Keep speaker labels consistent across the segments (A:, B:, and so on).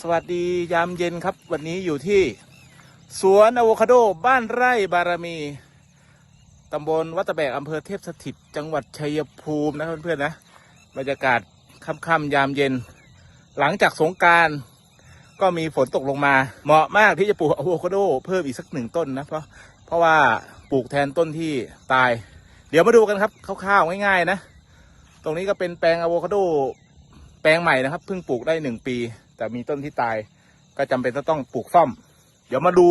A: สวัสดียามเย็นครับ วันนี้อยู่ที่ สวนอะโวคาโดบ้านไร่บารมีตำบลวัตะแบกอำเภอเทพสถิตจังหวัดชัยภูมินะเพื่อนๆนะบรรยากาศค่ำๆยามเย็น หลังจากสงการก็มีฝนตกลงมา เหมาะมากที่จะปลูกอะโวคาโดเพิ่มอีกสักหนึ่งต้นนะเพราะเพราะว่าปลูกแทนต้นที่ตาย เดี๋ยวมาดูกันครับคร่าวๆง่ายๆนะ ตรงนี้ก็เป็นแปลงอะโวคาโดแปลงใหม่นะครับเพิ่งปลูกได้หนึ่งปี แต่มีต้นที่ตายก็จำเป็นจะต้องปลูกซ่อม เดี๋ยวมาดู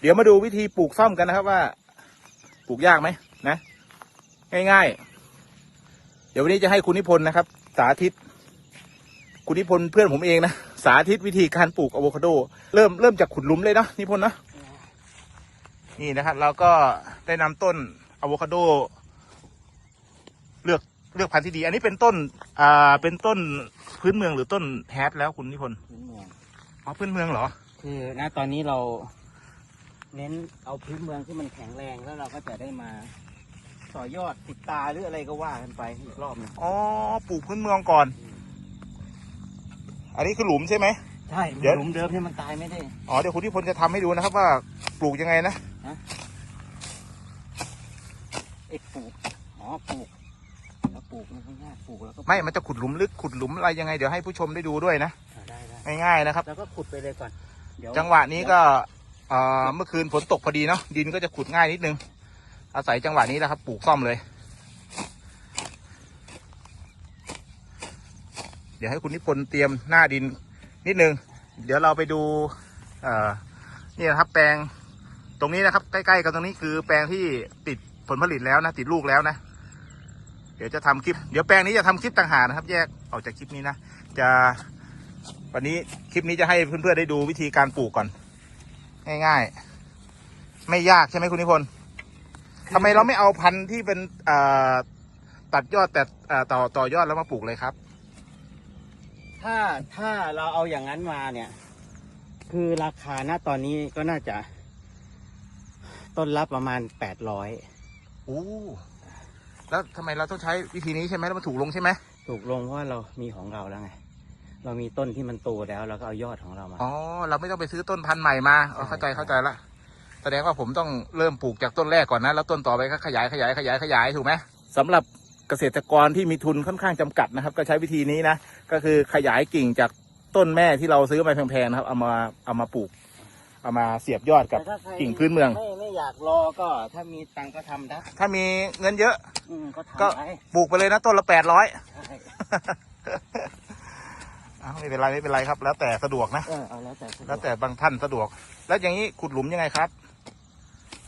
A: เดี๋ยวมาดูวิธีปลูกซ่อมกันนะครับว่า ปลูกยากไหมนะ ง่ายๆ เดี๋ยววันนี้จะให้คุณนิพนธ์นะครับ สาธิต คุณนิพนธ์เพื่อนผมเองนะ สาธิตวิธีการปลูกอะโวคาโด เริ่มเริ่มจากขุดหลุมเลยเนาะนิพนธ์เนาะนี่นะครับ เราก็ได้นำต้นอะโวคาโด เลือก เลือกพันธุ์ที่ดี อันนี้เป็นต้นอ่าเป็นต้นพื้นเมืองหรือต้นแฮปแล้วคุณนิพนธ์
B: พื้นเมือง
A: อ๋อพื้นเมืองเหรอ
B: คือณตอนนี้เรา เน้นเอาพื้นเมืองที่มันแข็งแรงแล้วเราก็จะได้มาต่อยอดติดตาหรืออะไรก็ว่ากันไปอีกรอบหนึง
A: อ๋อปลูกพื้นเมืองก่อน อันนี้คือหลุมใช่ไหม
B: ใช่
A: เดี๋ยว
B: หลุมเดิมที่มันตายไม่ได้
A: อ๋อเดี๋ยวคุณนิพนธ์จะทำให้ดูนะครับว่าปลูกยังไงนะ
B: เอ็กปลูก อ๋อ ปลูกแล้วปลูกมันก็ยากปลูกแล้วก็
A: ไม่ มันจะขุดหลุมลึกขุดหลุมอะไรยังไงเดี๋ยวให้ผู้ชมได้ดูด้วยนะ
B: อ่าได้ได้
A: ง่ายๆนะครับ
B: แล้วก็ขุดไปเลยก่อนเดี๋ยว
A: จังหวะนี้ก็เอ่อเมื่อคืนฝนตกพอดีเนาะดินก็จะขุดง่ายนิดนึง อาศัยจังหวะนี้แหละครับปลูกซ่อมเลย เดี๋ยวให้คุณนิพนธ์เตรียมหน้าดินนิดนึง เดี๋ยวเราไปดูเอ่อนี่นะครับแปลงตรงนี้นะครับ ใกล้ๆ กับตรงนี้คือแปลงที่ติดผลผลิตแล้วนะติดลูกแล้วนะ เดี๋ยวจะทำคลิป เดี๋ยวแปลงนี้จะทำคลิปต่างหากนะครับ แยกออกจากคลิปนี้นะ จะ วันนี้คลิปนี้จะให้เพื่อนๆได้ดูวิธีการปลูกก่อน ง่ายๆ ไม่ยากใช่ไหมคุณนิพนธ์ทำไมเราไม่เอาพันธุ์ที่เป็นเอ่อตัดยอดแต่เอ่อต่อต่อยอดแล้วมาปลูกเลยครับ
B: ถ้าถ้าเราเอาอย่างนั้นมาเนี่ย คือราคาณตอนนี้ก็น่าจะ ต้นละประมาณแปดร้อย
A: โอ้ แล้วทำไมเราต้องใช้วิธีนี้ใช่ไหมแล้วมันถูกลงใช่ไหม
B: ถูกลงเพราะว่าเรามีของเราแล้วไง เรามีต้นที่มันโตแล้วเราก็เอายอดของเรามา
A: อ๋อ เราไม่ต้องไปซื้อต้นพันธุ์ใหม่มาอ๋อเข้าใจ
B: ใช่
A: เข้าใจละ แสดงว่าผมต้องเริ่มปลูกจากต้นแรกก่อนนะ แล้วต้นต่อไปก็ขยายขยายขยายขยายถูกไหมสำหรับเกษตรกรที่มีทุนค่อนข้างจำกัดนะครับ ก็ใช้วิธีนี้นะ ก็คือขยายกิ่งจากต้นแม่ที่เราซื้อมาแพงๆนะครับ เอามาเอามาปลูก เอามาเสียบยอดกับ
B: แต่ถ้าใคร
A: กิ่งพื้นเมือง
B: ไม่ไม่ อยากรอก็ถ้ามีตังค์ก็ทำได้
A: ถ้ามีเงินเยอะ
B: อืมก็
A: ก็
B: ทำได้
A: ปลูกไปเลยนะต้นละแปดร้อย
B: ใช่
A: ไม่เป็นไรไม่เป็นไรครับ แล้วแต่สะดวกนะ
B: เออเอาแล้วแต่สะดก
A: แล้วแต่บางท่านสะดวก แล้วอย่างนี้ขุดหลุมยังไงครับ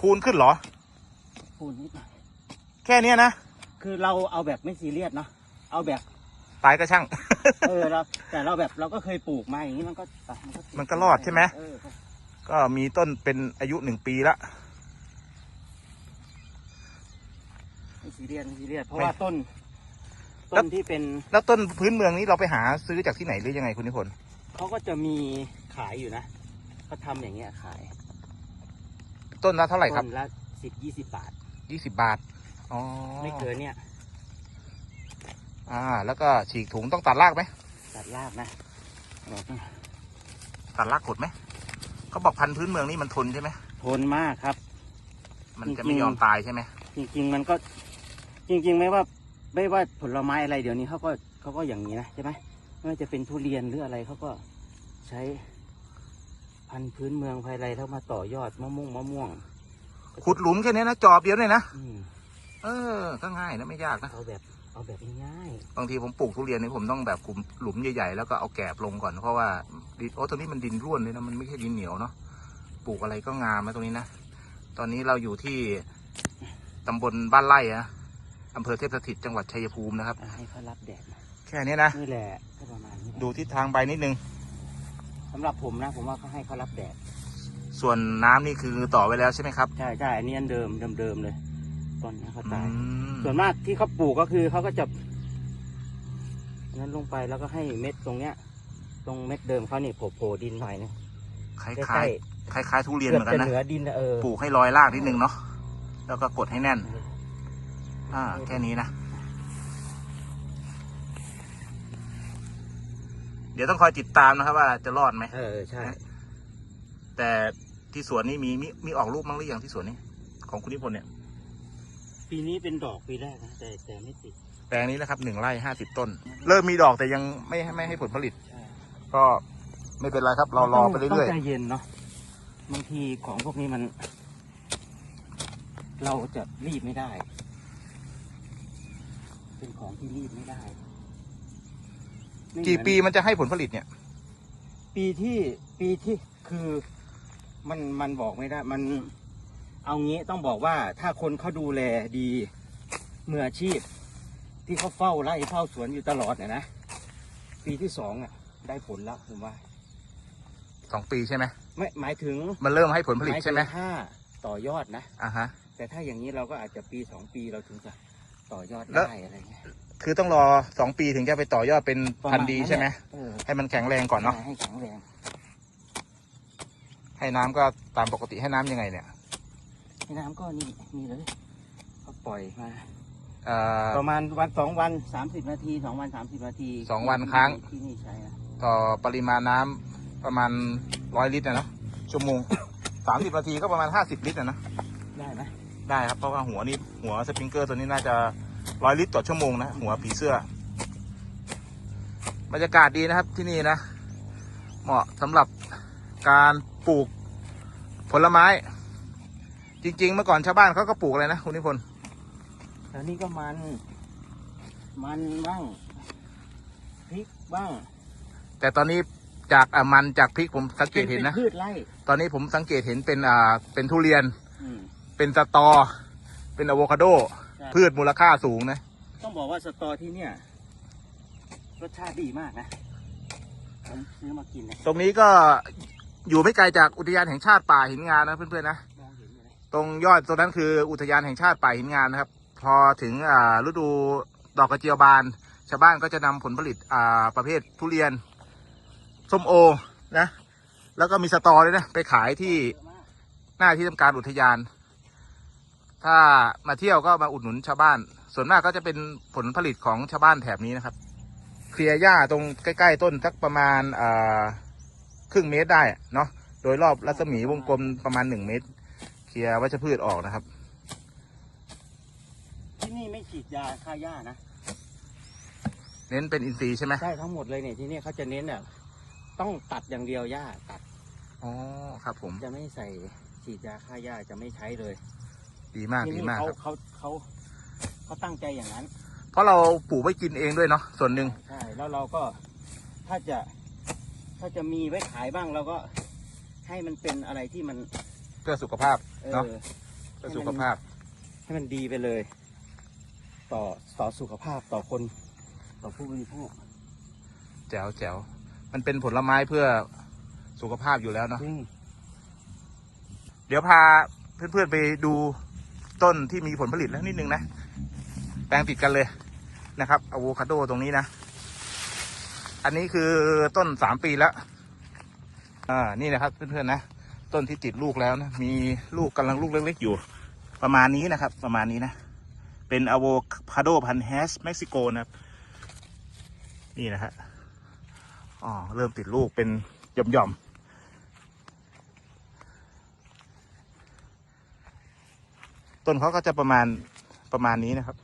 A: พูนขึ้นเหรอ
B: พูดนิดหน่อย
A: แค่เนี้ยนะ
B: คือเราเอาแบบไม่ซีเรียสเนาะเอาแบบ
A: ตายก็ช่าง
B: เออเราแต่เราแบบเราก็เคยปลูกมาอย่างนี้มันก็อะมันก็
A: มันก็รอดใช่ไหม
B: เออก็
A: ก็มีต้นเป็นอายุหนึ่งปีละ
B: ไม่ ซีเรียสไม่ซีเรียสเพราะ
A: ไม่
B: ว่าต้น
A: แล้
B: ต้
A: ว
B: นที่เป็น
A: แล้วต้นพื้นเมืองนี้เราไปหาซื้อจากที่ไหนหรือยังไงคุณนิพนธ์
B: เขาก็จะมีขายอยู่นะเขาทำอย่างเงี้ยขาย
A: ต้นละเท่าไหร่ครับ
B: ต้นละสิบยี่สิบบาท
A: ยี่สิบบาทอ๋อ
B: ไม่เกินเนี่ย
A: อ่า แล้วก็ฉีกถุงต้องตัดรากไหม
B: ตัดรากนะบอกนะ
A: ตัดรากกดไหมเขาบอกพันธุ์พื้นเมืองนี่มันทนใช่ไหม
B: ทนมากครับ
A: มันจะ
B: จริงๆ
A: ไม่ยอมตายใช่ไหม
B: จริงๆมันก็ จริงๆไม่ว่าไม่ว่าผลไม้อะไรเดี๋ยวนี้เขาก็เขาก็อย่างนี้นะใช่ไหมไม่ว่าจะเป็นทุเรียนหรืออะไรเขาก็ใช้พันธุ์พื้นเมืองภายไรแล้วมาต่อยอดมะม่วงมะม่วง
A: ขุดหลุมแค่นี้นะจอบเดียวเลยนะ
B: อืม
A: เออก็ง่ายนะไม่ยากนะ
B: เอาแบบ เอาแบบง่าย
A: บางทีผมปลูกทุเรียนนี่ผมต้องแบบขุมหลุมใหญ่ๆแล้วก็เอาแกบลงก่อนเพราะว่าดินโอ้ตรงนี้มันดินร่วนเลยนะมันไม่ใช่ดินเหนียวเนาะปลูกอะไรก็งามนะตรงนี้นะตอนนี้เราอยู่ที่ตำบลบ้านไร่อะ อำเภอเทพสถิตจังหวัดชัยภูมินะครับ
B: ๆอะให้เขารับแดดนะ
A: แค่นี้นะ
B: นี่แหละก็ประมาณนี้แหละ
A: ดูทิศทางใบนิดนึง
B: สำหรับผมนะ ผมว่าเขาให้เขารับแดด
A: ส่วนน้ำนี่คือต่อไว้แล้วใช่ไหมครับ
B: ใช่ใช่อันนี้อันเดิมเดิมเดิมเลยต้นนี้เขา
A: อื
B: ตาย
A: ม
B: ส่วนมากที่เขาปลูกก็คือเขาก็จะนั้นลงไปแล้วก็ให้เม็ดตรงเนี้ย ตรงเม็ดเดิมเขานี่โผล่โผล่ดินหน่อยนะ
A: ค
B: ใก
A: ล้า
B: ล้
A: ยๆคล้ายๆทุ
B: ๆ
A: เรียน
B: เกื
A: เห
B: อ
A: มือนกัน
B: บจะ
A: นะ
B: เหนือดินนะเออ
A: ปลูกให้รอยรากนิดนึงเนาะ แล้วก็กดให้แน่นอ่าแค่นี้นะดี๋ยวต้องคอยติดตามนะครับ ว่าจะรอดไหม
B: เออใช่
A: แต่ที่สวนนี้มีมีมีออกลูกมั้งหรือยังที่สวนนี้ ของคุณนิพนธ์เนี่ย
B: ปีนี้เป็นดอกปีแรกนะแต่แต่ไม่ติด
A: แปลงนี้นะครับหนึ่งไร่ห้าสิบต้น เริ่มมีดอกแต่ยังไม่ไม่ให้ผลผลิต
B: ใช่
A: ก็ไม่เป็นไรครับ เรารอไปเรื่อย
B: ต้องใจเย็นเนาะบางทีของพวกนี้มัน เราจะรีบไม่ได้เป็นของ ที่รีบไม่ได้ไม่
A: ๆ
B: เหมือน
A: กี่ปีมันจะให้ผลผลิตเนี่ย
B: ปีที่ปีที่คือมันมันบอกไม่ได้ มันเอางี้ต้องบอกว่าถ้าคนเขาดูแลดีมืออาชีพ ที่เขาเฝ้าไร่เฝ้าสวนอยู่ตลอดเนี่ยนะปีที่สองอะ ได้ผลแล้วผมว่า
A: สองปีใช่ไหม
B: ไม่หมายถึง
A: มันเริ่มให้ผลผลิตใช่ไหมา
B: ยถึงถ้าต่อยอดนะ
A: อ่าฮะ
B: แต่ถ้าอย่างนี้เราก็อาจจะปีสองปีเราถึงจะต่อยอด
A: แล้ว
B: ได้อะไรเงี้ย
A: คือต้องรอสองปีถึงจะไปต่อยอดเป็น
B: ประ
A: พัน
B: มาณ
A: ธุ์ดี
B: นั้น
A: ใช่ไหม
B: แหละเออ
A: ให้มันแข็งแรงก่อนเนาะ
B: ให้แข็งแรง
A: ให้น้ำก็ตามปกติให้น้ำยังไงเนี่ย
B: ให้น้ำก็นี่นี่เลยก็ปล่อยมา
A: เอ่อ
B: ประมาณวันสองวันสามสิบนาทีสองวันสามสิบนาที
A: สองวันครั้ง
B: ที่นี่ใช้นะ
A: ต่อปริมาณน้ำประมาณร้อยลิตรนะเนาะชั่วโมง สามสิบนาทีก็ประมาณห้าสิบลิตรนะนะ
B: ได้ไหม
A: ได้ครับเพราะว่าหัวนี้หัวสปริงเกอร์ตัวนี้น่าจะ ร้อยลิตรต่อชั่วโมงนะหัวผีเสื้อบรรยากาศดีนะครับที่นี่นะ เหมาะสำหรับการปลูกผลไม้ จริง ๆ เมื่อก่อนชาวบ้านเขาก็ปลูกอะไรนะคุณนิพนธ์
B: แล้วนี่ก็มัน มันบ้างพริกบ้าง
A: แต่ตอนนี้จากอะมันจากพริกผมสังเกตเห็นนะ
B: ป็พืชไร่
A: ตอนนี้ผมสังเกตเห็นเป็นอ่าเป็นทุเรียน
B: อืม
A: เป็นสตอ เป็นอะโวคาโด
B: ใช่
A: พืชมูลค่าสูงนะ
B: ต้องบอกว่าสตอที่เนี่ยรสชาติดีมากนะผมซื้อมากินเนี่ย
A: ตรงนี้ก็อยู่ไม่ไกลจากอุทยานแห่งชาติป่าหินงานนะเพื่อนๆนะ
B: มองเห็นอยู่เลย
A: ตรงยอดตรงนั้นคืออุทยานแห่งชาติป่าหินงานนะครับ พอถึงอ่าฤดูดอกกระเจียวบาน ชาวบ้านก็จะนำผลผลิตอ่าประเภททุเรียนส้มโอนะ แล้วก็มีสตอด้วยนะ ไปขายที่
B: เยอะมาก
A: หน้าที่ทำการอุทยาน ถ้ามาเที่ยวก็มาอุดหนุนชาวบ้าน ส่วนมากก็จะเป็นผลผลิตของชาวบ้านแถบนี้นะครับ เคลียร์หญ้าตรงใกล้ ๆ ต้นสักประมาณอ่าครึ่งเมตรได้เนาะโดยรอบรัศมีวงกลมประมาณหนึ่งเมตร เคลียร์วัชพืชออกนะครับ
B: ที่นี่ไม่ฉีดยาฆ่าหญ้านะ
A: เน้นเป็นอินทรีย์ใช่ไหม
B: ใช่ทั้งหมดเลยเนี่ยที่นี่เขาจะเน้นแบบต้องตัดอย่างเดียวหญ้าตัด
A: อ๋อครับผม
B: จะไม่ใส่ฉีดยาฆ่าหญ้าจะไม่ใช้เลย
A: ดีมาก
B: ที่
A: ดี
B: นี่
A: มาก
B: เขา
A: ครับ
B: เขาเขาเขาตั้งใจอย่างนั้น
A: เพราะเราปลูกไว้กินเองด้วยเนาะส่วนหนึ่ง
B: ใช่ แล้วเราก็ถ้าจะถ้าจะมีไว้ขายบ้างเราก็ให้มันเป็นอะไรที่มัน
A: เพื่อสุขภาพ
B: เอ
A: เนาะ
B: อ
A: เพื่อสุขภาพ
B: ให้มันดีไปเลย ต่อต่อสุขภาพต่อคน ต่อผู้บริโภค
A: แจ๋วแจ๋วมันเป็นผลไม้เพื่อสุขภาพอยู่แล้วเนาะ
B: จริง
A: เดี๋ยวพาเพื่อนๆไปดู ต้นที่มีผลผลิตแล้วนิดนึงนะ แปลงติดกันเลยนะครับอะโวคาโดตรงนี้นะ อันนี้คือต้นสามปีแล้วอ่านี่นะครับเพื่อนๆนะ ต้นที่ติดลูกแล้วนะ มีลูกกำลังลูกเล็กๆอยู่ ประมาณนี้นะครับ ประมาณนี้นะ เป็นอะโวคาโดพันธุ์แฮชเม็กซิโกนะครับ นี่นะฮะอ๋อเริ่มติดลูกเป็นหย่อมๆ ต้นเขาก็จะประมาณประมาณนี้นะครับ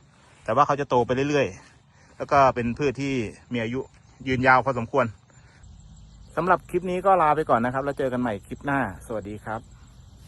A: แต่ว่าเขาจะโตไปเรื่อยๆ แล้วก็เป็นพืชที่มีอายุยืนยาวพอสมควรสำหรับคลิปนี้ก็ลาไปก่อนนะครับ แล้วเจอกันใหม่คลิปหน้า สวัสดีครับ